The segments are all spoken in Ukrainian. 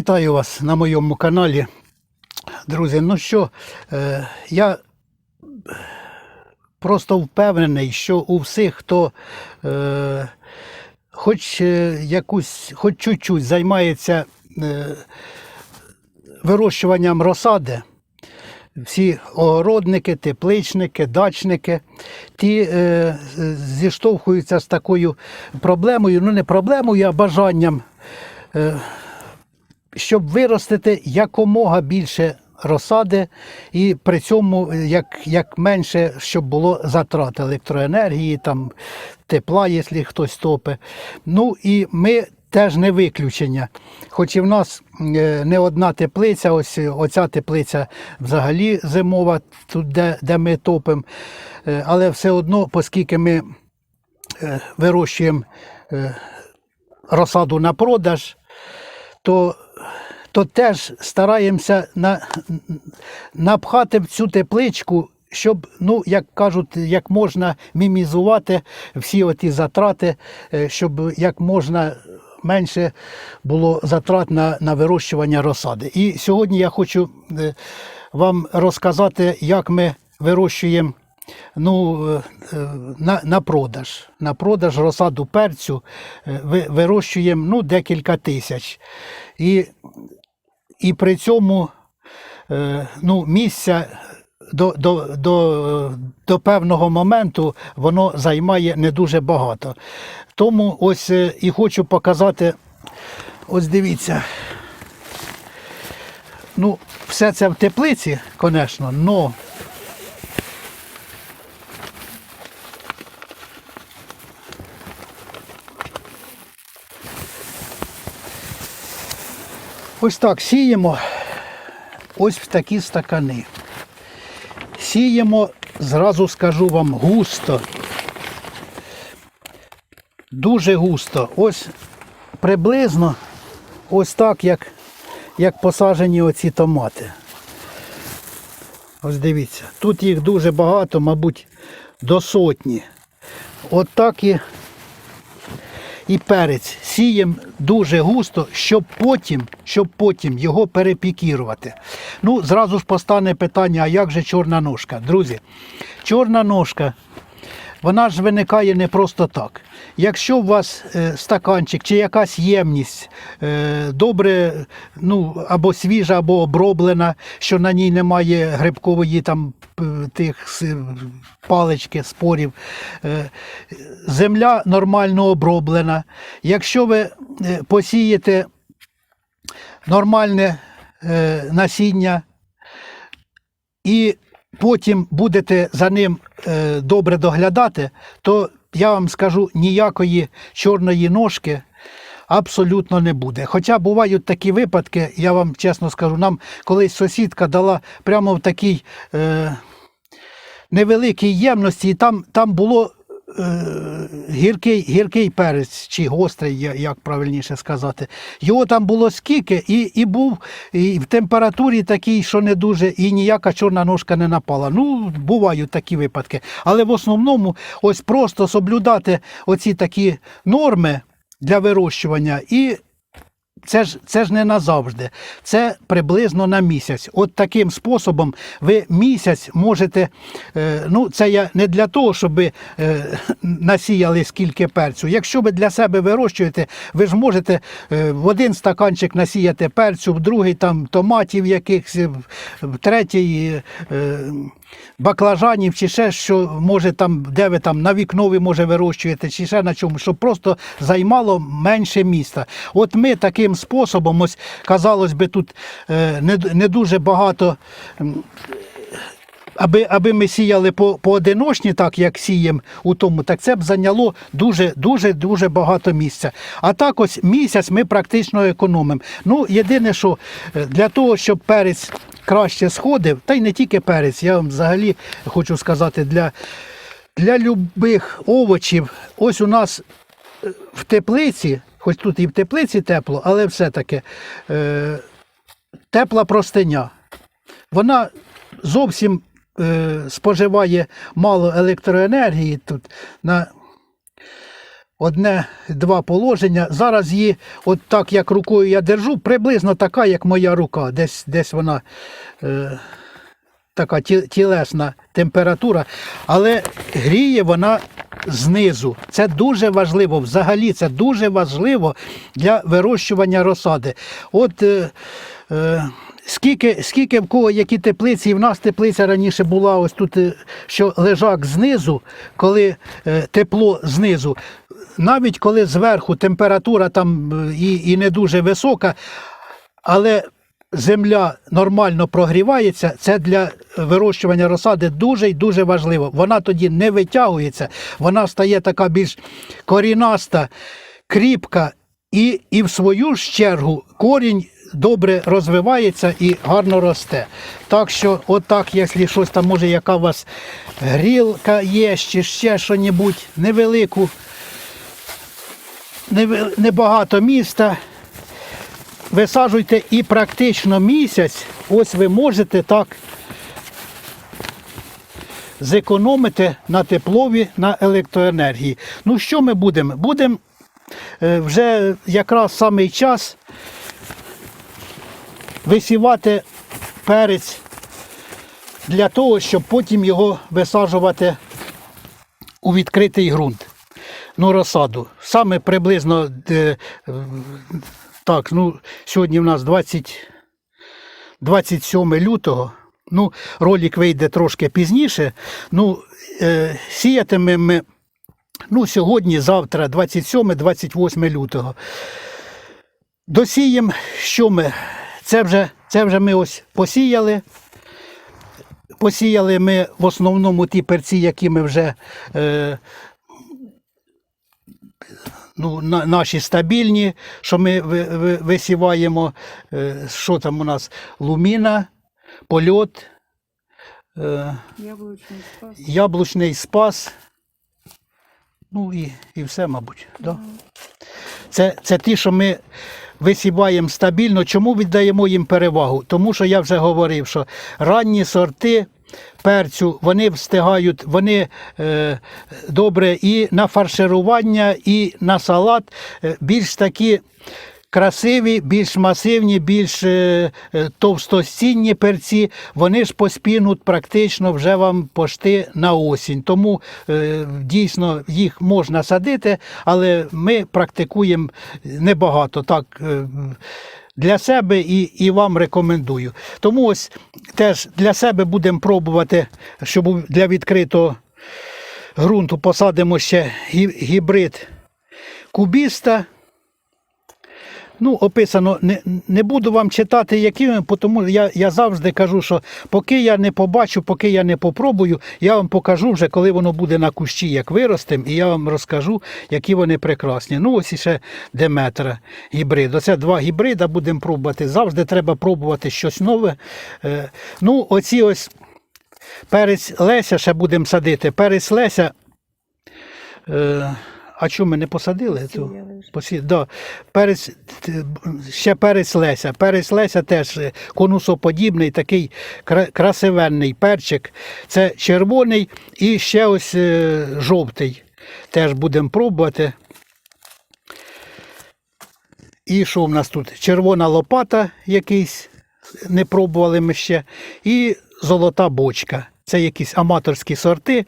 Вітаю вас на моєму каналі. Друзі, ну що, е, я просто впевнений, що у всіх, хто е, хоч е, якусь, хоч чуть-чуть займається е, вирощуванням розсади, всі огородники, тепличники, дачники, ті е, зіштовхуються з такою проблемою, ну не проблемою, а бажанням щоб виростити якомога більше розсади, і при цьому як, як менше, щоб було затрат електроенергії, там, тепла, якщо хтось топить. Ну і ми теж не виключення. Хоч і в нас е, не одна теплиця, ось оця теплиця взагалі зимова, тут де, де ми топимо. Е, Але все одно, оскільки ми е, вирощуємо розсаду на продаж, то, то теж стараємося на, напхати в цю тепличку, щоб, ну, як кажуть, як можна мімізувати всі оті затрати, е, щоб як можна менше було затрат на, на вирощування розсади. І сьогодні я хочу е, вам розказати, як ми вирощуємо ну, е, на, на продаж. На продаж розсаду перцю ви- вирощуємо ну, декілька тисяч. І, і при цьому е, ну, місця до, до, до, до певного моменту воно займає не дуже багато. Тому ось е, і хочу показати, ось дивіться. Ну, все це в теплиці, звісно, але Ось так сіємо ось в такі стакани. Сіємо, зразу скажу вам, густо. Дуже густо. Ось приблизно ось так, як, як посаджені оці томати. Ось дивіться, тут їх дуже багато, мабуть, до сотні. От так і і перець сіємо дуже густо, щоб потім, щоб потім його перепікірувати. Ну, зразу ж постане питання, а як же чорна ножка? Друзі, чорна ножка, вона ж виникає не просто так. Якщо у вас е, стаканчик чи якась ємність е, добре, ну, або свіжа, або оброблена, що на ній немає грибкової там тих палички, спорів, е, земля нормально оброблена. Якщо ви посієте нормальне насіння і потім будете за ним е, добре доглядати, то я вам скажу, ніякої чорної ножки абсолютно не буде. Хоча бувають такі випадки, я вам чесно скажу, нам колись сусідка дала прямо в такій е, невеликій ємності, і там, там було гіркий, гіркий перець, чи гострий, як правильніше сказати. Його там було скільки, і, і був і в температурі такій, що не дуже, і ніяка чорна ножка не напала. Ну, бувають такі випадки. Але в основному ось просто соблюдати оці такі норми для вирощування і це ж, це ж не назавжди, це приблизно на місяць. От таким способом ви місяць можете, е, ну це я не для того, щоб ви е, насіяли скільки перцю. Якщо ви для себе вирощуєте, ви ж можете е, в один стаканчик насіяти перцю, в другий там томатів якихось, в- третій баклажанів, чи ще що може там, де ви там на вікно ви може вирощуєте, чи ще на чому, щоб просто займало менше міста. От ми таким способом, ось казалось би, тут е, не, не дуже багато. Аби, аби ми сіяли по, поодиночні, так як сіємо у тому, так це б зайняло дуже дуже багато місця. А так ось місяць ми практично економимо. Ну, єдине, що е, для того, щоб перець краще сходив, та й не тільки перець, я вам взагалі хочу сказати, для, для любих овочів, ось у нас е, в теплиці, хоч тут і в теплиці тепло, але все-таки е, тепла простиня. Вона зовсім споживає мало електроенергії тут. На, одне-два положення. Зараз її, от так як рукою я держу, приблизно така, як моя рука. Десь, десь вона е, така ті- тілесна температура, але гріє вона знизу. Це дуже важливо. Взагалі, це дуже важливо для вирощування розсади. От е, е, скільки, скільки в кого які теплиці, і в нас теплиця раніше була ось тут, е, що лежак знизу, коли е, тепло знизу. Навіть коли зверху температура там е, і, і не дуже висока, але земля нормально прогрівається, це для вирощування розсади дуже і дуже важливо. Вона тоді не витягується, вона стає така більш корінаста, кріпка, і, і в свою ж чергу корінь добре розвивається і гарно росте. Так що, отак, якщо щось там, може, яка у вас грілка є, чи ще що-небудь невелику, небагато міста висаджуйте і практично місяць, ось ви можете так зекономити на теплові, на електроенергії. Ну що ми будемо? Будемо е, вже якраз самий час висівати перець для того, щоб потім його висаджувати у відкритий ґрунт. Ну, розсаду. Саме приблизно е, так, ну, сьогодні в нас 20, 27 лютого. Ну, ролик вийде трошки пізніше. Ну, е, сіятимемо ми ну, сьогодні, завтра, 27-28 лютого. Досіємо, що ми? Це вже, це вже ми ось посіяли. Посіяли ми в основному ті перці, які ми вже е, ну, на, наші стабільні, що ми ви- ви- висіваємо, е, що там у нас? Луміна, польот, е, Яблучний спас. яблучний спас. Ну і, і все, мабуть. Да? Це, це ті, що ми висіваємо стабільно. Чому віддаємо їм перевагу? Тому що я вже говорив, що ранні сорти перцю вони встигають, вони е, добре і на фарширування, і на салат е, більш такі. Красиві, більш масивні, більш е, е, товстостінні перці, вони ж поспінуть практично вже вам пошти на осінь. Тому е, дійсно їх можна садити, але ми практикуємо небагато так. Для себе і, і вам рекомендую. Тому ось теж для себе будемо пробувати, щоб для відкритого ґрунту посадимо ще гібрид кубіста. Ну, описано, не, не буду вам читати, якими, тому я, я завжди кажу, що поки я не побачу, поки я не попробую, я вам покажу вже, коли воно буде на кущі, як виростем, і я вам розкажу, які вони прекрасні. Ну, ось іще Деметра гібрид. Оце два гібрида будемо пробувати. Завжди треба пробувати щось нове. Е, ну, оці ось перець Леся ще будемо садити. Перець Леся. А чому ми не посадили? цю? Посі... Да. Перець, ще перець Леся. Перець Леся теж е, конусоподібний, такий красивенний перчик. Це червоний і ще ось е, жовтий. Теж будемо пробувати. І що в нас тут? Червона лопата якийсь, не пробували ми ще. І золота бочка. Це якісь аматорські сорти.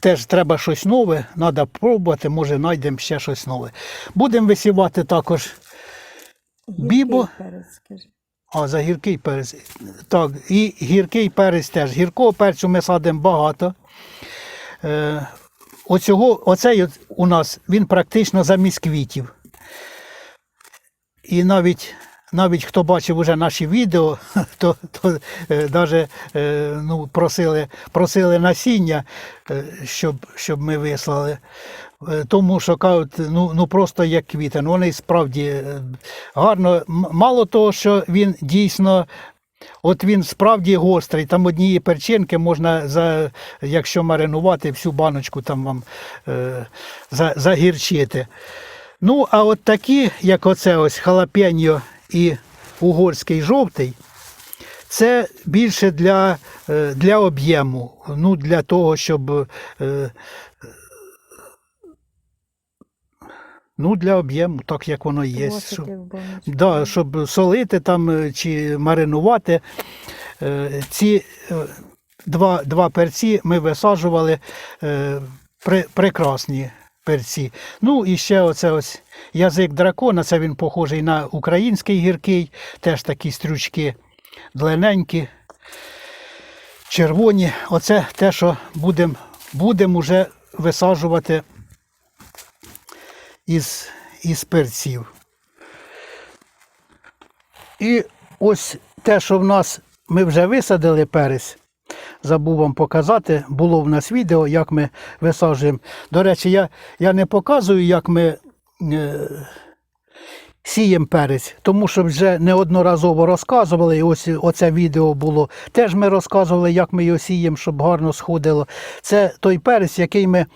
Теж треба щось нове, треба пробувати, може знайдемо ще щось нове. Будемо висівати також Бібо. А, за гіркий перець. Так, і гіркий перець теж. Гіркого перцю ми садимо багато. Е, оцього, оцей у нас він практично замість квітів. І навіть, навіть хто бачив уже наші відео, то, то е, даже, е, ну, просили, просили насіння, е, щоб, щоб ми вислали. Е, Тому що кажуть, ну, ну просто як квітень. Вони справді е, гарно. Мало того, що він дійсно. От він справді гострий, там однієї перчинки можна, за, якщо маринувати, всю баночку там вам е, за, загірчити. Ну, а от такі, як оце ось халапеньо і угорський жовтий, це більше для, е, для об'єму, ну, для того, щоб е, Ну, для об'єму, так як воно є. Щоб, да, щоб солити там е, чи маринувати. Ці два, два перці ми висаджували прекрасні перці. Ну і ще оце ось язик дракона, це він похожий на український гіркий, теж такі стрючки длинненькі, червоні. Оце те, що будемо будем уже висаджувати із, із перців. І ось те, що в нас ми вже висадили перець, забув вам показати, було в нас відео, як ми висаджуємо. До речі, я, я не показую, як ми е, сіємо перець, тому що вже неодноразово розказували, і ось оце відео було. Теж ми розказували, як ми його сіємо, щоб гарно сходило. Це той перець, який ми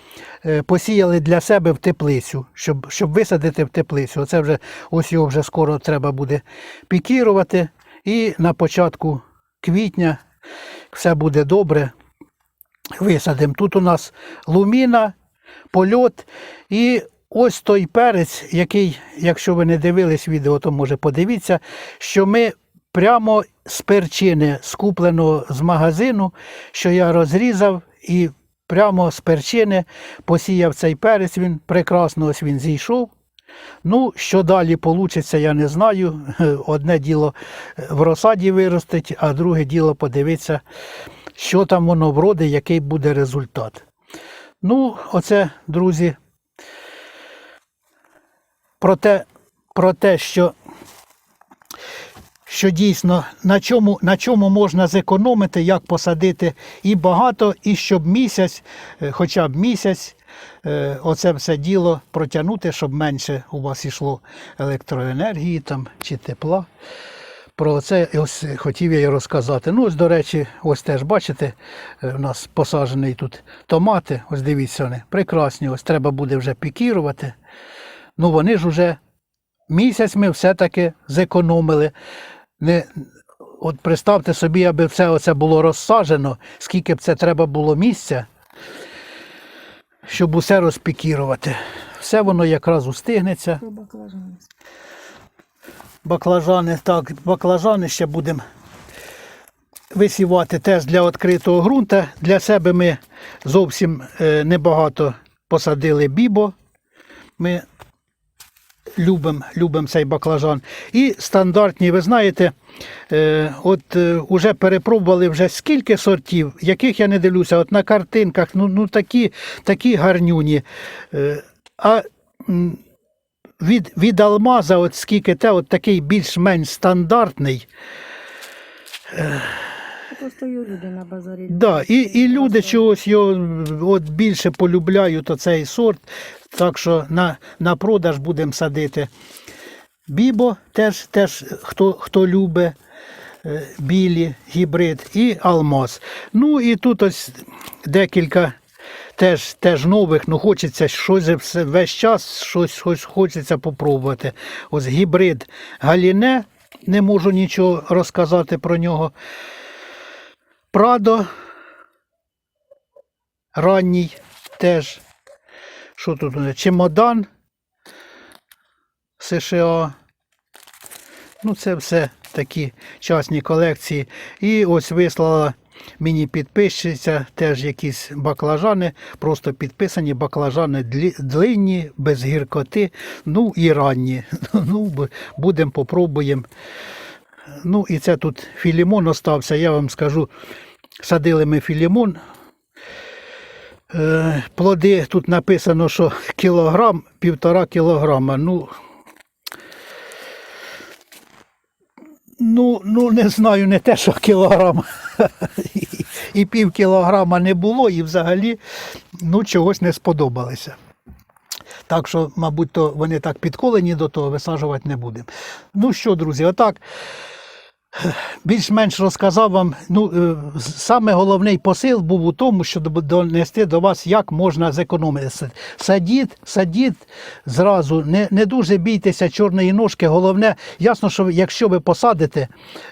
е, посіяли для себе в теплицю, щоб, щоб висадити в теплицю. Оце вже ось його вже скоро треба буде пікірувати. І на початку квітня все буде добре. Висадимо. Тут у нас луміна, польот і ось той перець, який, якщо ви не дивились відео, то може подивіться, що ми прямо з перчини, скупленого з магазину, що я розрізав і прямо з перчини посіяв цей перець, він прекрасно ось він зійшов. Ну, що далі вийде, я не знаю. Одне діло в розсаді виростить, а друге діло подивитися, що там воно вроде, який буде результат. Ну, оце, друзі, про те, про те що, що дійсно на чому, на чому можна зекономити, як посадити і багато, і щоб місяць, е, хоча б місяць, оце все діло протягнути, щоб менше у вас йшло електроенергії там, чи тепла. Про це ось хотів я і розказати. Ну, ось, до речі, ось теж бачите, е, у нас посаджений тут томати. Ось дивіться вони, прекрасні. Ось треба буде вже пікірувати. Ну вони ж уже місяць ми все-таки зекономили. Не, от представте собі, аби все оце було розсаджено, скільки б це треба було місця, щоб усе розпікірувати. Все воно якраз устигнеться. Баклажани. Баклажани, так, баклажани ще будемо висівати теж для відкритого ґрунту. Для себе ми зовсім е, небагато посадили бібо. Ми любимо любим цей баклажан. І стандартні, ви знаєте, е, от е, уже перепробували вже скільки сортів, яких я не дивлюся, от на картинках, ну, ну такі, такі гарнюні. Е, а від, від алмаза, от скільки те, от такий більш-менш стандартний. Просто люди на базарі. Да, і, і люди чогось його от більше полюбляють оцей сорт. Так що на, на продаж будемо садити. Бібо теж, теж хто, хто любить е, білі гібрид і алмаз. Ну і тут ось декілька теж, теж нових, ну хочеться щось весь час щось, щось хочеться попробувати. Ось гібрид Галіне, не можу нічого розказати про нього. Прадо ранній теж. Що тут? Чемодан США. Ну, це все такі частні колекції. І ось вислала мені підписчиця теж якісь баклажани, просто підписані баклажани длинні, без гіркоти, ну і ранні. Ну, будемо, попробуємо. Ну і це тут філімон остався, я вам скажу, садили ми філімон. Е, плоди тут написано, що кілограм, півтора кілограма. Ну, ну, ну не знаю, не те, що кілограм. І, пів кілограма не було, і взагалі ну, чогось не сподобалося. Так що, мабуть, то вони так підколені до того, висаджувати не будемо. Ну що, друзі, отак. Більш-менш розказав вам. Ну, е, саме головний посил був у тому, щоб донести до вас, як можна зекономити. Садіть, садіть зразу, не, не дуже бійтеся чорної ножки. Головне, ясно, що якщо ви посадите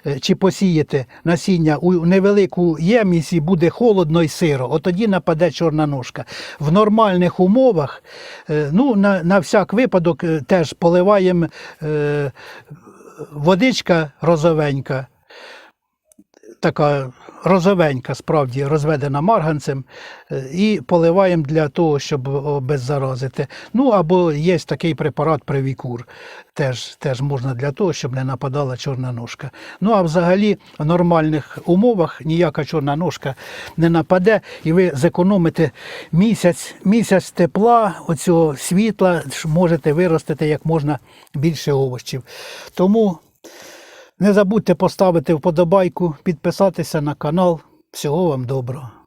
е, чи посієте насіння у невелику ємність і буде холодно і сиро, от тоді нападе чорна ножка. В нормальних умовах, е, ну, на, на всяк випадок, теж поливаємо. Водичка розовенька, така розовенька, справді розведена марганцем, е, і поливаємо для того, щоб обеззаразити. Ну або є такий препарат Превікур, теж, теж можна для того, щоб не нападала чорна ножка. Ну а взагалі в нормальних умовах ніяка чорна ножка не нападе, і ви зекономите місяць, місяць тепла, оцього світла, можете виростити як можна більше овочів. Тому не забудьте поставити вподобайку, підписатися на канал. Всього вам доброго.